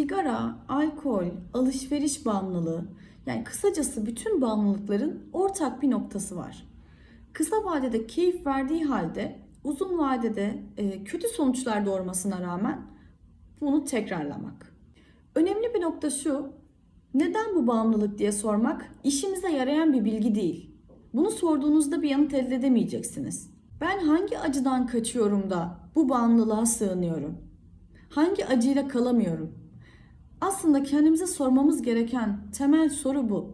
sigara, alkol, alışveriş bağımlılığı yani kısacası bütün bağımlılıkların ortak bir noktası var. Kısa vadede keyif verdiği halde uzun vadede e, kötü sonuçlar doğurmasına rağmen bunu tekrarlamak. Önemli bir nokta şu, neden bu bağımlılık diye sormak işimize yarayan bir bilgi değil. Bunu sorduğunuzda bir yanıt elde edemeyeceksiniz. Ben hangi acıdan kaçıyorum da bu bağımlılığa sığınıyorum? Hangi acıyla kalamıyorum? Aslında kendimize sormamız gereken temel soru bu.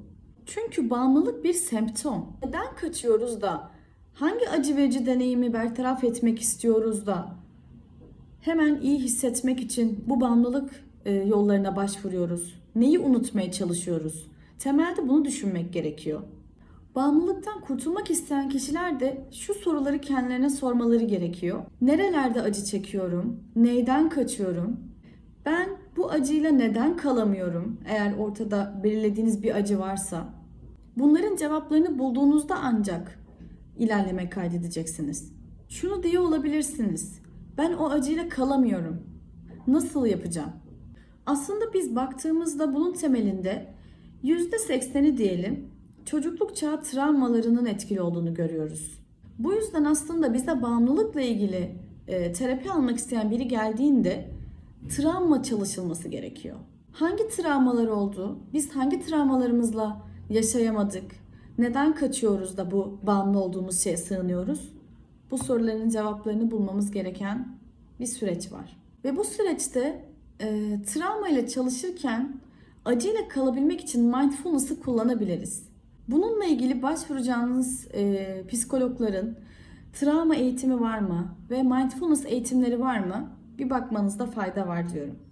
Çünkü bağımlılık bir semptom. Neden kaçıyoruz da hangi acı verici deneyimi bertaraf etmek istiyoruz da hemen iyi hissetmek için bu bağımlılık e, yollarına başvuruyoruz? Neyi unutmaya çalışıyoruz? Temelde bunu düşünmek gerekiyor. Bağımlılıktan kurtulmak isteyen kişiler de şu soruları kendilerine sormaları gerekiyor. Nerelerde acı çekiyorum? Neyden kaçıyorum? Ben bu acıyla neden kalamıyorum? Eğer ortada belirlediğiniz bir acı varsa. Bunların cevaplarını bulduğunuzda ancak ilerleme kaydedeceksiniz. Şunu diye olabilirsiniz. Ben o acıyla kalamıyorum. Nasıl yapacağım? Aslında biz baktığımızda bunun temelinde %80'i diyelim çocukluk çağı travmalarının etkili olduğunu görüyoruz. Bu yüzden aslında bize bağımlılıkla ilgili e, terapi almak isteyen biri geldiğinde travma çalışılması gerekiyor. Hangi travmalar oldu? Biz hangi travmalarımızla yaşayamadık? Neden kaçıyoruz da bu bağımlı olduğumuz şeye sığınıyoruz? Bu soruların cevaplarını bulmamız gereken bir süreç var. Ve bu süreçte e, travma ile çalışırken acıyla kalabilmek için mindfulness'ı kullanabiliriz. Bununla ilgili başvuracağınız e, psikologların travma eğitimi var mı ve mindfulness eğitimleri var mı? Bir bakmanızda fayda var diyorum.